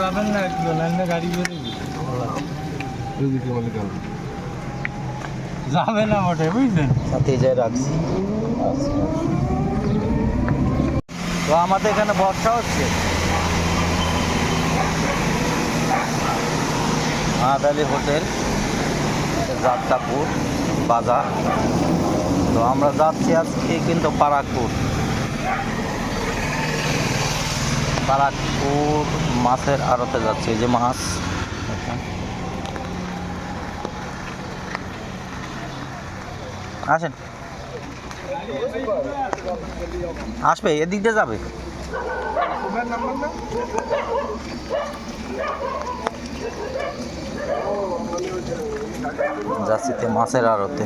যাবেন না গাড়ি যাবে না মোটে সাথে যাই রাখছি তো আমাদের এখানে বর্ষা হচ্ছে। মাহাদালি হোটেল, যাত্রাপুর, বাজার। তো আমরা যাচ্ছি আজকে কিন্তু পারাকপুর। পারাকপুর মাছের আড়তে যাচ্ছে যে মাছ। আসেন। আসবে, এদিক দিয়ে যাবে। যাচ্ছি তো মাছের আড়তে।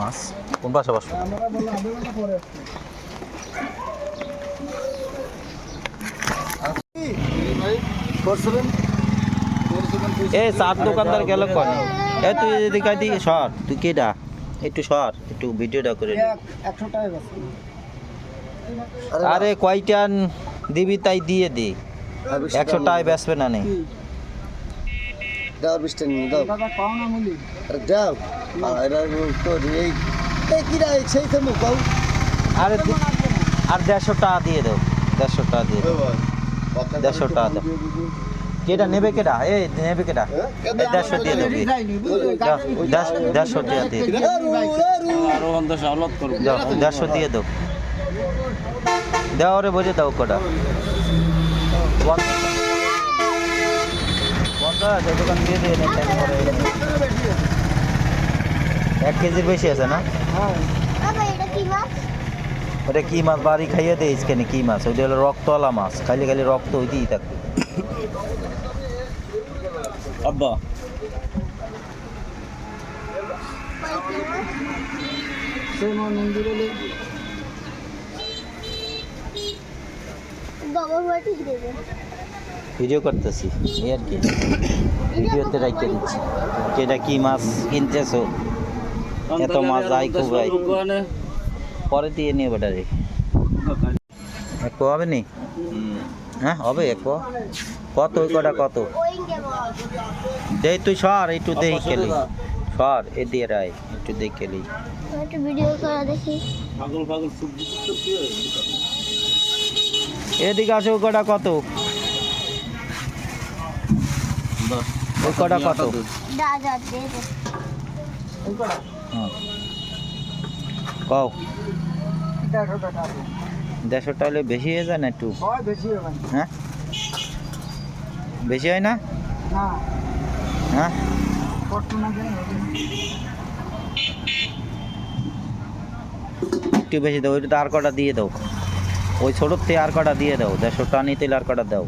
মাছ। কোন পাশে বসবো এ চার দোকানদার গেল কোন এ তুই এদিকে দি সর। তুই কেডা? একটু সর একটু ভিডিওটা করে আরে কয়টান দিবি তাই দিয়ে দে। একশো টাকায় বেচবে না নে। দাও বিশটা নিয়ে দাও। আরে দাও। তো এই এই কি রে সেই তো মুখ আর দেড়শো টাকা দিয়ে দাও দেড়শো টাকা দিয়ে দাও। দেড়শো টাকা দাও। কেটা নেবে কেটা এ নেবে কেটা দেড়শো দিয়ে দেবে। দেড়শো টাকা দিয়ে দেড়শো দিয়ে দাও দেওয়া রে বলে দাও কটা। বন্ধ। আছে দোকান দিয়ে দিয়ে। এক কেজির বেশি আছে না? বাবা এটা কি মাছ? ওটা কি মাছ? বাড়ি খাইয়ে দিয়েছ কেন কি মাছ? ওইটা হলো রক্তওয়ালা মাছ। খালি খালি রক্ত হইতেই থাকবে আব্বা। ভিডিও করতেছি। এই আর কি। ভিডিওতে রাখতে দিচ্ছি। যেটা কি মাছ কিনতেছো? এত মাছ যাই খুব ভাই পরে দিয়ে নিয়ে বেটা রে এক পোয়া হবে নি? হ্যাঁ হবে এক পোয়া কত ওই কটা কত? দেই তুই সর একটু দেই খেলি। সর এ দিয়ে রায় একটু দেই খেলি। একটু ভিডিও করা দেখি। পাগল পাগল এদিকে আসে ওই কটা কত? ওই কটা কত? দা দা দে দে। হ্যাঁ। কও। দেড়শো টাকা হলে বেশি হয়ে যায় না একটু? হয়? বেশি হ্যাঁ না? হ্যাঁ? একটু বেশি দাও ওইটা আর কটা দিয়ে দাও। ওই ছোটোর থেকে আর কটা দিয়ে দাও দেড়শো টাকা নিতে আর কটা দাও।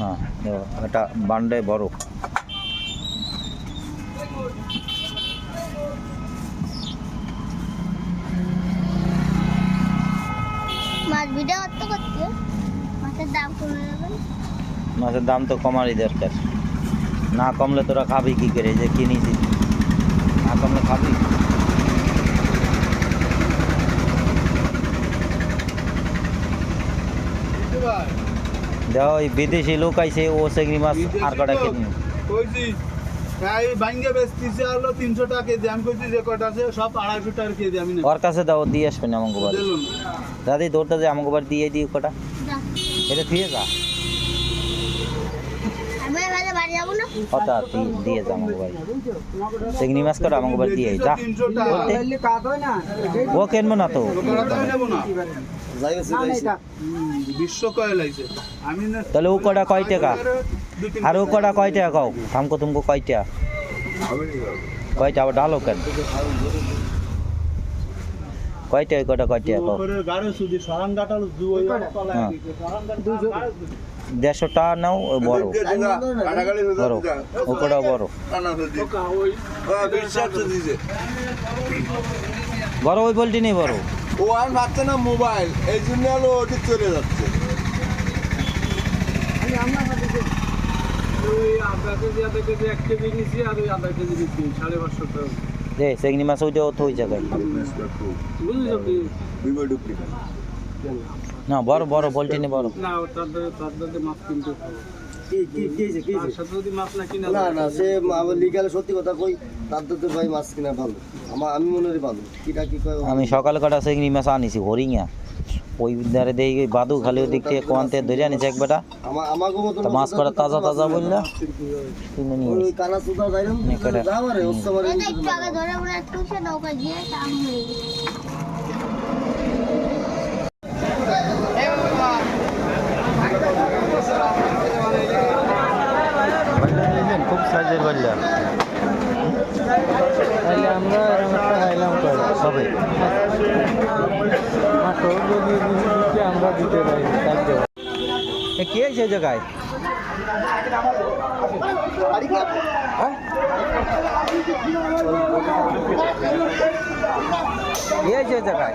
হ্যাঁ এটা বান্ডে বড় মাছ ভিডিও করতে করতে। মাছের দাম কমে যাবে। মাছের দাম তো কমারই দরকার। না কমলে তোরা খাবি কি করে? যে কিনেছি। না কমলে খাবি? দেখো ওই বিদেশি লোক আইছে ও সেগরি মাছ আর কটা কিনে। এই বেশ হলো তিনশো টাকা কেজি। আমি কইছি যে কটা আছে সব আড়াইশো টাকা কেজি আমি নেব। ওর কাছে দাও দিয়ে আসবেন আমাকে বাড়ি। দাদি দৌড়টা যে আমাকে বাড়ি দিয়ে দিই কটা। এটা ঠিক যা। হঠাৎ মাছ করে আমাকে দিয়ে যা। ও কেনবো তো? তাহলে ও কটা কয় টাকা? আর ও কটা কয় টাকা কাও? থামকো তুমকো কয় টাকা? কয় টাকা? ডালো কেন? কয়টা কয়টা কয়টা উপরে গাড়ি সুদি সরান গাটাল দুই তলা। সরান গাটাল দেড়শো টাকা নাও ওই বড়। বড় ও বড় ওই বড় ওই বলটি নেই বড়। ও আর পাচ্ছে না মোবাইল এই জন্য হলো ওটি চলে যাচ্ছে। সেগনি মাছ ওইটা তো ওই জায়গায়? না বড় বড় বলটি নে বড়। না ও তাদের তাদের মাছ কিনতে কি কি কি হয়েছে, কি? তার হয়েছে? সাথে মাছ না কিনা না না সে লিগালে সত্যি কথা কই তার ভাই মাছ কিনা ভালো। আমার আমি মনে ভালো। কিটা কি কয় আমি সকালে কটা চিংড়ি মাছ আনিছি হরিঙা ওই ধারে দেই বাদু খালি ওই দিক থেকে কোয়ান্তে ধরে আনিছে এক বেটা। তা মাছ করা তাজা তাজা বললা? নিয়ে ওই। কানা সুদা যাইলাম নেকড়ে। যা মারে ওসা মারে একটু আগে ধরে মনে হয় তুষে নৌকা সামনে বাল্লা নিয়েছেন? খুব সাইজের বাল্লা তাহলে আমরা খাইলাম মাত্র যদি আমরা দিতে পারি কে আছে জায়গায় হ্যাঁ? কে আছে জায়গায়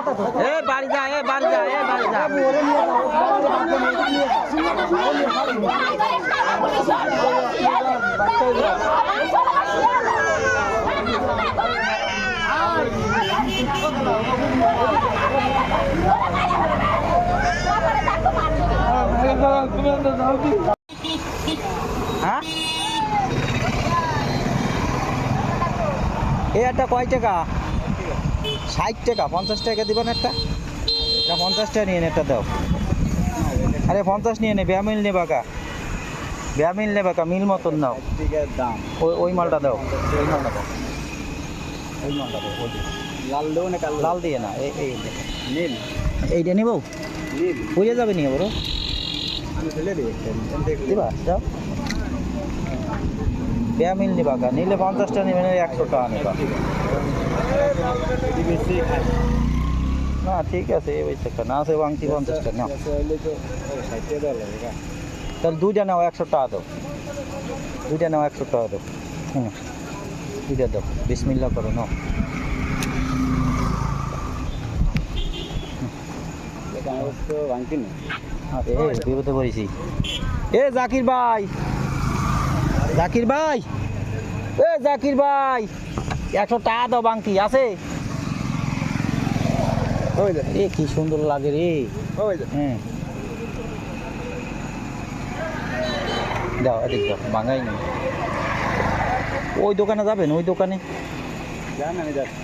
এ বাড়ি এ বাড়ি এ বাড়ি হ্যাঁ? একটা কয় টাকা? ষাট টাকা পঞ্চাশ টাকা দিবেন একটা? এটা পঞ্চাশ টাকা নিয়ে নে একটা দাও। আরে পঞ্চাশ নিয়ে নে ব্যামিল নেবা কা ব্যামিল নেবা কা মিল মতন নাও। দাম ওই ওই মালটা দাও। ওই মালটা দাও। ওই মালটা দাও ওই লাল দেবো? না লাল দিয়ে না এই এই নীল এইটা নিব? নীল বুঝে যাবে নিয়ে বড় আমি ফেলে দিই দিবা যাও। ব্যামিল নেবা কা নিলে পঞ্চাশ টাকা নেবে না একশো টাকা নেবা। বেশি খাই না ঠিক আছে এই টাকা না আছে বাংতি পঞ্চাশ টাকা নাও হলে তো ষাটে দেওয়া লাগে তাহলে দুইটা নাও একশো টাকা দাও দুইটা নাও একশো টাকা দাও হুম দুইটা দাও বিসমিল্লা করো নাও আমার তো ভাঙতি না আরে বিপদে পড়েছি এ জাকির ভাই জাকির ভাই এ জাকির ভাই একশো টাকা দাও বাংকি আছে? এ কি সুন্দর লাগে রে। হ্যাঁ। দাও এদিক দাও বাঙাই নেই। ওই দোকানে যাবেন ওই দোকানে? যান আমি যাচ্ছি।